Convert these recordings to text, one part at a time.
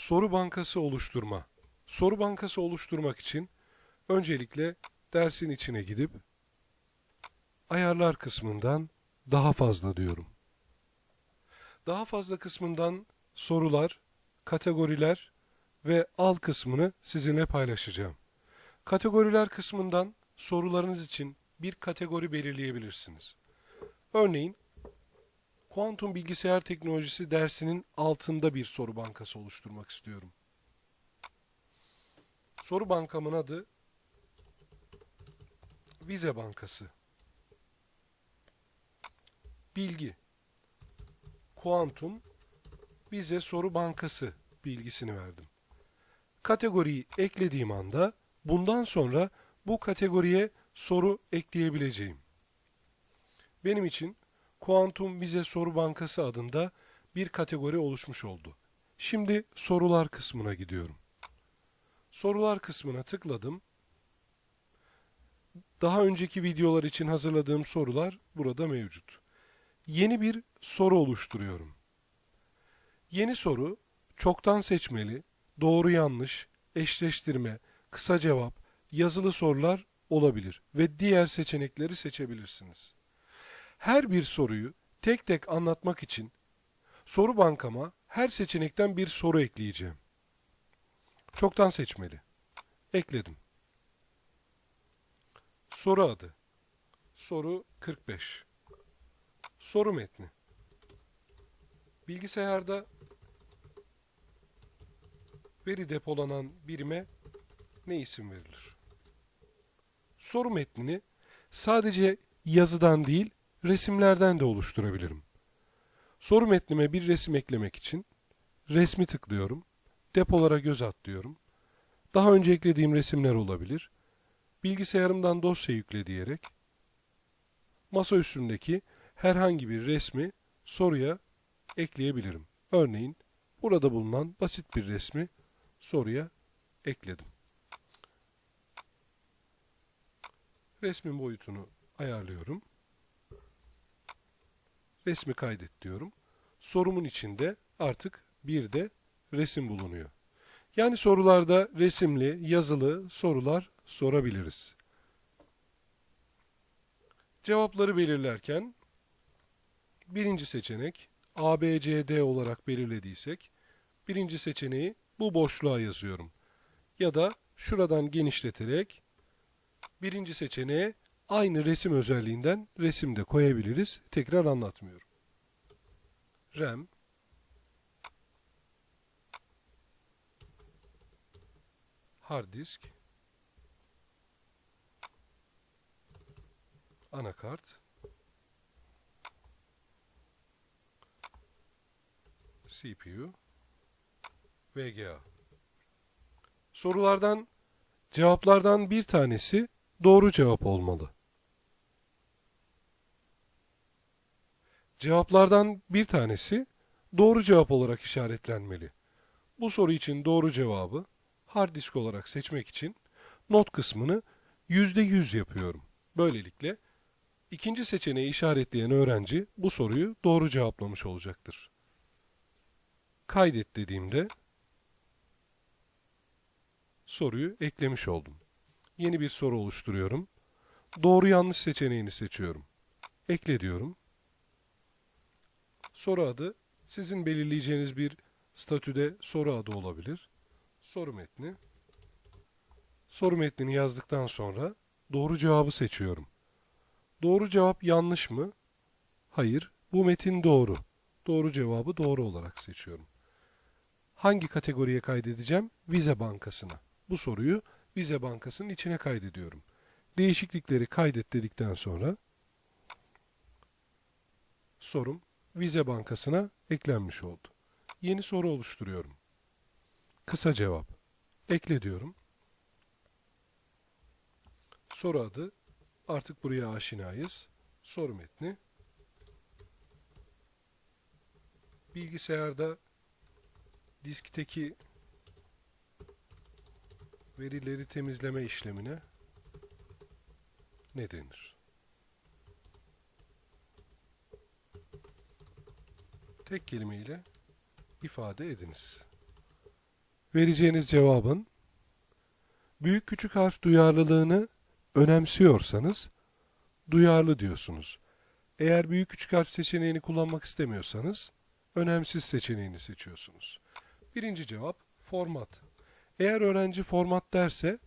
Soru bankası oluşturma. Soru bankası oluşturmak için öncelikle dersin içine gidip ayarlar kısmından daha fazla diyorum. Daha fazla kısmından sorular, kategoriler ve al kısmını sizinle paylaşacağım. Kategoriler kısmından sorularınız için bir kategori belirleyebilirsiniz. Örneğin kuantum bilgisayar teknolojisi dersinin altında bir soru bankası oluşturmak istiyorum. Soru bankamın adı Vize Bankası. Bilgi Kuantum Vize Soru Bankası bilgisini verdim. Kategoriyi eklediğim anda bundan sonra bu kategoriye soru ekleyebileceğim. Benim için Kuantum Vize Soru Bankası adında bir kategori oluşmuş oldu. Şimdi sorular kısmına gidiyorum. Sorular kısmına tıkladım. Daha önceki videolar için hazırladığım sorular burada mevcut. Yeni bir soru oluşturuyorum. Yeni soru çoktan seçmeli, doğru yanlış, eşleştirme, kısa cevap, yazılı sorular olabilir ve diğer seçenekleri seçebilirsiniz. Her bir soruyu tek tek anlatmak için soru bankama her seçenekten bir soru ekleyeceğim. Çoktan seçmeli. Ekledim. Soru adı. Soru 45. Soru metni. Bilgisayarda veri depolanan birime ne isim verilir? Soru metnini sadece yazıdan değil, resimlerden de oluşturabilirim. Soru metnime bir resim eklemek için resmi tıklıyorum. Depolara göz at diyorum. Daha önce eklediğim resimler olabilir. Bilgisayarımdan dosya yükle diyerek masa üstündeki herhangi bir resmi soruya ekleyebilirim. Örneğin burada bulunan basit bir resmi soruya ekledim. Resmin boyutunu ayarlıyorum. Resmi kaydet diyorum. Sorumun içinde artık bir de resim bulunuyor. Yani sorularda resimli, yazılı sorular sorabiliriz. Cevapları belirlerken birinci seçenek A, B, C, D olarak belirlediysek birinci seçeneği bu boşluğa yazıyorum. Ya da şuradan genişleterek birinci seçeneğe aynı resim özelliğinden resim de koyabiliriz. Tekrar anlatmıyorum. RAM hard disk anakart CPU VGA Sorulardan cevaplardan bir tanesi doğru cevap olmalı. Cevaplardan bir tanesi doğru cevap olarak işaretlenmeli. Bu soru için doğru cevabı hard disk olarak seçmek için not kısmını %100 yapıyorum. Böylelikle ikinci seçeneği işaretleyen öğrenci bu soruyu doğru cevaplamış olacaktır. Kaydet dediğimde soruyu eklemiş oldum. Yeni bir soru oluşturuyorum. Doğru yanlış seçeneğini seçiyorum. Ekle diyorum. Soru adı sizin belirleyeceğiniz bir statüde soru adı olabilir. Soru metni. Soru metnini yazdıktan sonra doğru cevabı seçiyorum. Doğru cevap yanlış mı? Hayır. Bu metin doğru. Doğru cevabı doğru olarak seçiyorum. Hangi kategoriye kaydedeceğim? Vize bankasına. Bu soruyu Vize bankasının içine kaydediyorum. Değişiklikleri kaydet dedikten sonra sorum Vize bankasına eklenmiş oldu. Yeni soru oluşturuyorum. Kısa cevap. Ekle diyorum. Soru adı. Artık buraya aşinayız. Soru metni. Bilgisayarda diskteki verileri temizleme işlemine ne denir? Tek kelimeyle ifade ediniz. vereceğiniz cevabın büyük küçük harf duyarlılığını önemsiyorsanız duyarlı diyorsunuz. Eğer büyük küçük harf seçeneğini kullanmak istemiyorsanız önemsiz seçeneğini seçiyorsunuz. Birinci cevap format. Eğer öğrenci format derse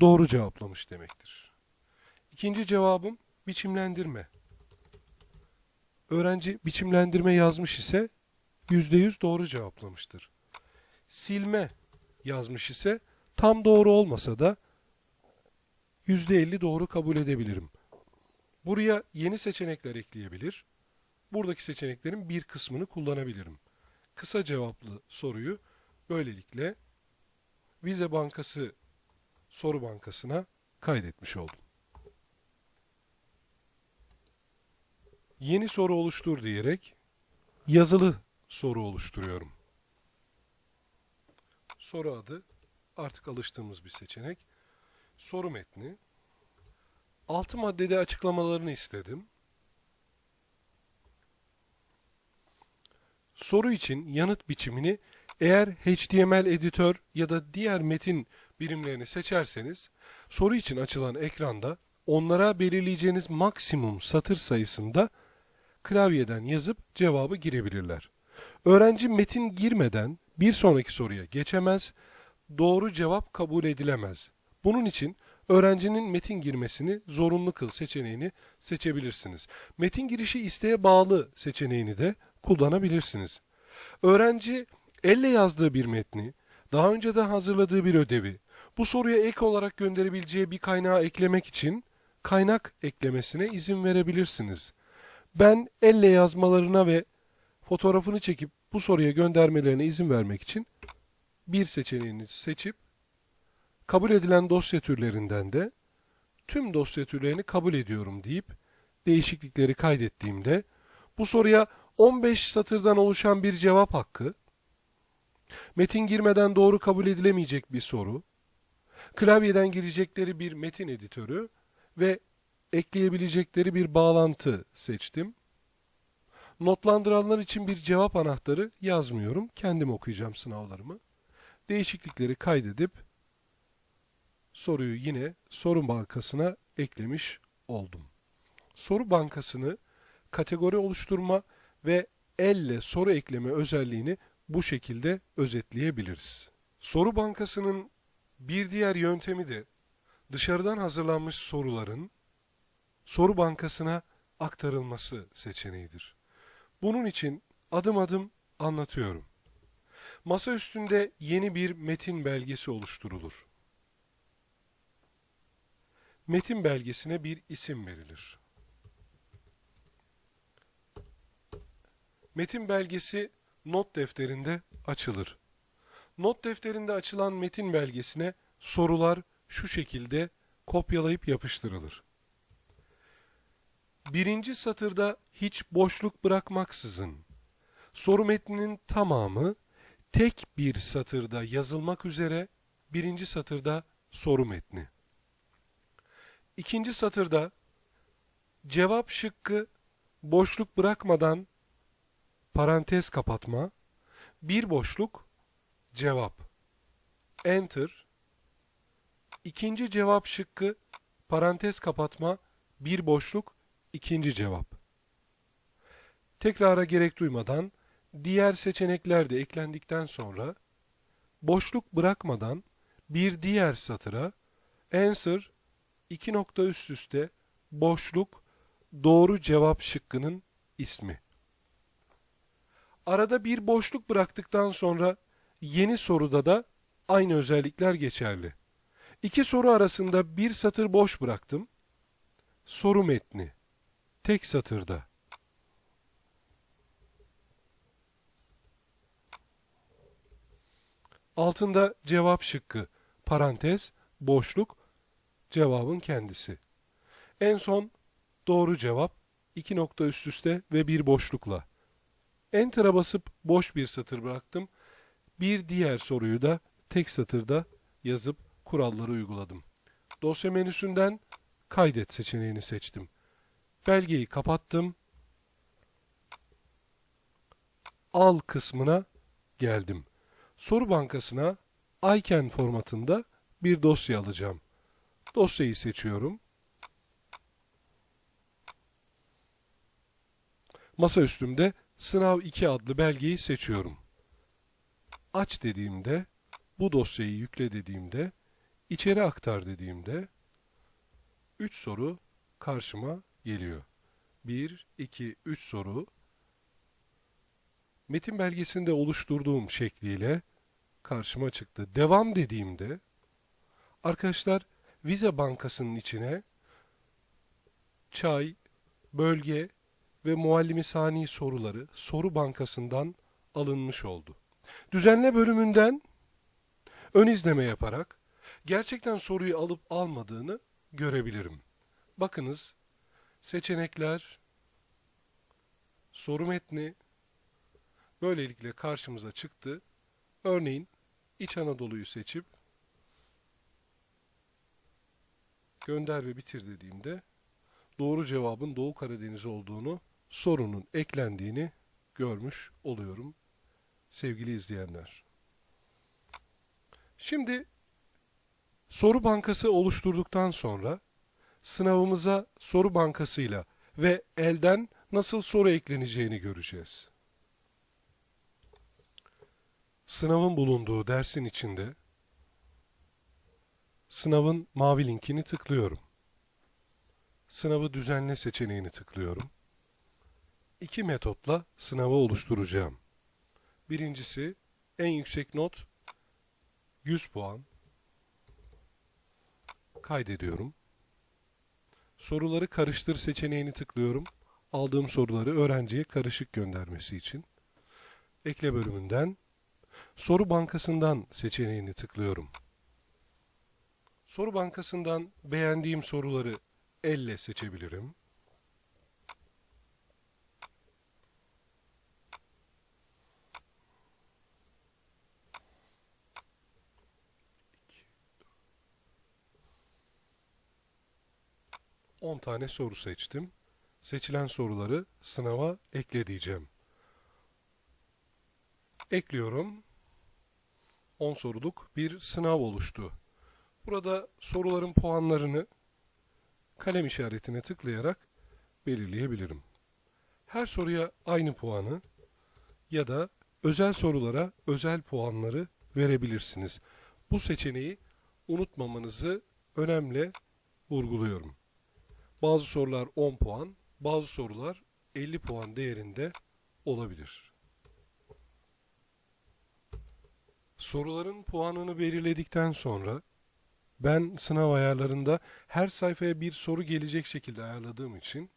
doğru cevaplamış demektir. İkinci cevabım biçimlendirme. Öğrenci biçimlendirme yazmış ise %100 doğru cevaplamıştır. Silme yazmış ise tam doğru olmasa da %50 doğru kabul edebilirim. Buraya yeni seçenekler ekleyebilir. Buradaki seçeneklerin bir kısmını kullanabilirim. Kısa cevaplı soruyu böylelikle Vize Bankası soru bankasına kaydetmiş oldum. Yeni soru oluştur diyerek yazılı soru oluşturuyorum. Soru adı artık alıştığımız bir seçenek. Soru metni. Altı maddede açıklamalarını istedim. Soru için yanıt biçimini eğer HTML editör ya da diğer metin birimlerini seçerseniz soru için açılan ekranda onlara belirleyeceğiniz maksimum satır sayısında klavyeden yazıp cevabı girebilirler. Öğrenci metin girmeden bir sonraki soruya geçemez, doğru cevap kabul edilemez. Bunun için öğrencinin metin girmesini zorunlu kıl seçeneğini seçebilirsiniz. Metin girişi isteğe bağlı seçeneğini de kullanabilirsiniz. Öğrenci elle yazdığı bir metni, daha önceden hazırladığı bir ödevi, bu soruya ek olarak gönderebileceği bir kaynağı eklemek için kaynak eklemesine izin verebilirsiniz. Ben elle yazmalarına ve fotoğrafını çekip bu soruya göndermelerine izin vermek için bir seçeneğini seçip kabul edilen dosya türlerinden de tüm dosya türlerini kabul ediyorum deyip değişiklikleri kaydettiğimde bu soruya 15 satırdan oluşan bir cevap hakkı, metin girmeden doğru kabul edilemeyecek bir soru, klavyeden girecekleri bir metin editörü ve ekleyebilecekleri bir bağlantı seçtim. Notlandıranlar için bir cevap anahtarı yazmıyorum. Kendim okuyacağım sınavlarımı. Değişiklikleri kaydedip soruyu yine soru bankasına eklemiş oldum. Soru bankasını kategori oluşturma ve elle soru ekleme özelliğini bu şekilde özetleyebiliriz. Soru bankasının bir diğer yöntemi de dışarıdan hazırlanmış soruların soru bankasına aktarılması seçeneğidir. Bunun için adım adım anlatıyorum. Masa üstünde yeni bir metin belgesi oluşturulur. Metin belgesine bir isim verilir. Metin belgesi not defterinde açılır. Not defterinde açılan metin belgesine sorular şu şekilde kopyalayıp yapıştırılır. Birinci satırda hiç boşluk bırakmaksızın soru metninin tamamı tek bir satırda yazılmak üzere birinci satırda soru metni. İkinci satırda cevap şıkkı boşluk bırakmadan parantez kapatma, bir boşluk, cevap, enter, ikinci cevap şıkkı, parantez kapatma, bir boşluk, ikinci cevap. Tekrara gerek duymadan, diğer seçenekler de eklendikten sonra, boşluk bırakmadan, bir diğer satıra, answer, iki nokta üst üste, boşluk, doğru cevap şıkkının ismi. Arada bir boşluk bıraktıktan sonra yeni soruda da aynı özellikler geçerli. İki soru arasında bir satır boş bıraktım. Soru metni. Tek satırda. Altında cevap şıkkı, parantez, boşluk, cevabın kendisi. En son doğru cevap, iki nokta üst üste ve bir boşlukla. Enter'a basıp boş bir satır bıraktım. Bir diğer soruyu da tek satırda yazıp kuralları uyguladım. Dosya menüsünden kaydet seçeneğini seçtim. Belgeyi kapattım. Al kısmına geldim. soru bankasına ICANN formatında bir dosya alacağım. Dosyayı seçiyorum. Masa üstümde Sınav 2 adlı belgeyi seçiyorum. Aç dediğimde, bu dosyayı yükle dediğimde, içeri aktar dediğimde 3 soru karşıma geliyor. 1, 2, 3 soru metin belgesinde oluşturduğum şekliyle karşıma çıktı. Devam dediğimde arkadaşlar Vize Bankası'nın içine çay, bölge ve muallimi sani soruları soru bankasından alınmış oldu. Düzenle bölümünden ön izleme yaparak gerçekten soruyu alıp almadığını görebilirim. Bakınız seçenekler, soru metni böylelikle karşımıza çıktı. Örneğin İç Anadolu'yu seçip gönder ve bitir dediğimde doğru cevabın Doğu Karadeniz olduğunu sorunun eklendiğini görmüş oluyorum sevgili izleyenler. Şimdi soru bankası oluşturduktan sonra sınavımıza soru bankasıyla ve elden nasıl soru ekleneceğini göreceğiz. Sınavın bulunduğu dersin içinde sınavın mavi linkini tıklıyorum. Sınavı düzenle seçeneğini tıklıyorum. İki metotla sınavı oluşturacağım. Birincisi en yüksek not 100 puan. Kaydediyorum. Soruları karıştır seçeneğini tıklıyorum. Aldığım soruları öğrenciye karışık göndermesi için. Ekle bölümünden soru bankasından seçeneğini tıklıyorum. Soru bankasından beğendiğim soruları elle seçebilirim. On tane soru seçtim. Seçilen soruları sınava ekle diyeceğim. Ekliyorum. 10 soruluk bir sınav oluştu. Burada soruların puanlarını kalem işaretine tıklayarak belirleyebilirim. Her soruya aynı puanı ya da özel sorulara özel puanları verebilirsiniz. Bu seçeneği unutmamanızı önemli vurguluyorum. Bazı sorular 10 puan, bazı sorular 50 puan değerinde olabilir. Soruların puanını belirledikten sonra ben sınav ayarlarında her sayfaya bir soru gelecek şekilde ayarladığım için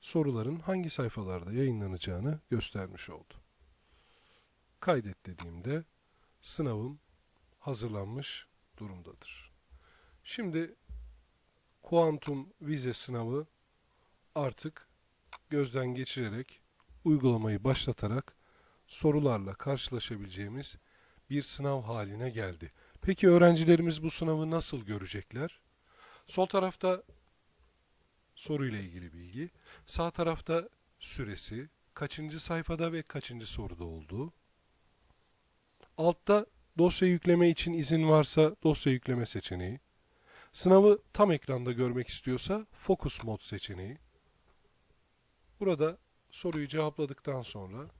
soruların hangi sayfalarda yayınlanacağını göstermiş oldu. Kaydet dediğimde sınavım hazırlanmış durumdadır. Şimdi kuantum vize sınavı artık gözden geçirerek uygulamayı başlatarak sorularla karşılaşabileceğimiz bir sınav haline geldi. Peki öğrencilerimiz bu sınavı nasıl görecekler? Sol tarafta soruyla ilgili bilgi, sağ tarafta süresi, kaçıncı sayfada ve kaçıncı soruda olduğu. Altta dosya yükleme için izin varsa dosya yükleme seçeneği. Sınavı tam ekranda görmek istiyorsa Focus Mode seçeneği. Burada soruyu cevapladıktan sonra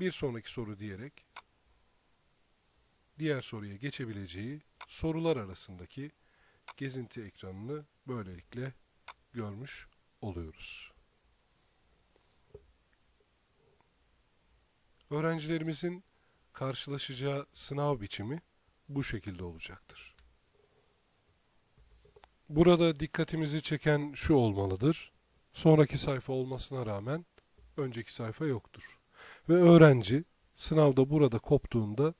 bir sonraki soru diyerek diğer soruya geçebileceği sorular arasındaki gezinti ekranını böylelikle görmüş oluyoruz. Öğrencilerimizin karşılaşacağı sınav biçimi bu şekilde olacaktır. Burada dikkatimizi çeken şu olmalıdır. Sonraki sayfa olmasına rağmen önceki sayfa yoktur. Ve öğrenci sınavda burada koptuğunda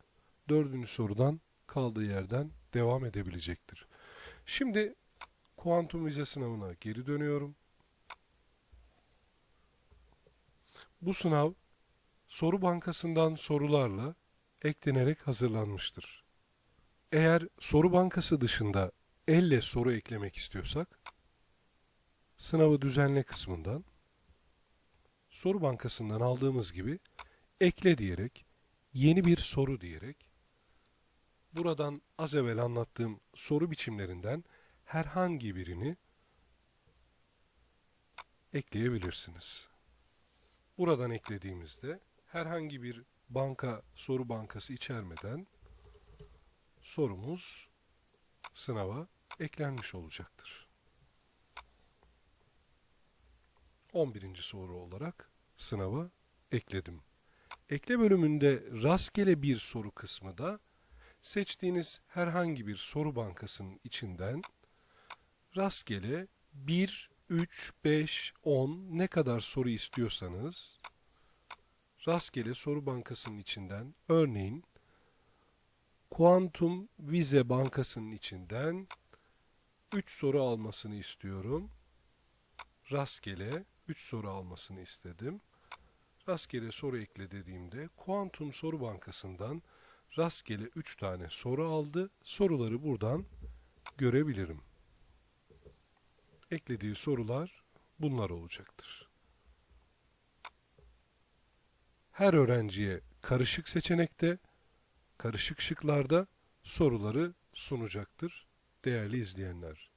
dördüncü sorudan kaldığı yerden devam edebilecektir. Şimdi kuantum vize sınavına geri dönüyorum. Bu sınav soru bankasından sorularla eklenerek hazırlanmıştır. Eğer soru bankası dışında elle soru eklemek istiyorsak sınavı düzenle kısmından soru bankasından aldığımız gibi ekle diyerek yeni bir soru diyerek buradan az evvel anlattığım soru biçimlerinden herhangi birini ekleyebilirsiniz. Buradan eklediğimizde herhangi bir banka soru bankası içermeden sorumuz sınava eklenmiş olacaktır. 11. soru olarak sınava ekledim. Ekle bölümünde rastgele bir soru kısmı da seçtiğiniz herhangi bir soru bankasının içinden rastgele 1, 3, 5, 10 ne kadar soru istiyorsanız rastgele soru bankasının içinden örneğin Kuantum Vize Bankası'nın içinden 3 soru almasını istiyorum. Rastgele 3 soru almasını istedim. Rastgele soru ekle dediğimde Kuantum Soru Bankası'ndan rastgele 3 tane soru aldı. Soruları buradan görebilirim. Eklediği sorular bunlar olacaktır. Her öğrenciye karışık seçenekte, karışık şıklarda soruları sunacaktır değerli izleyenler.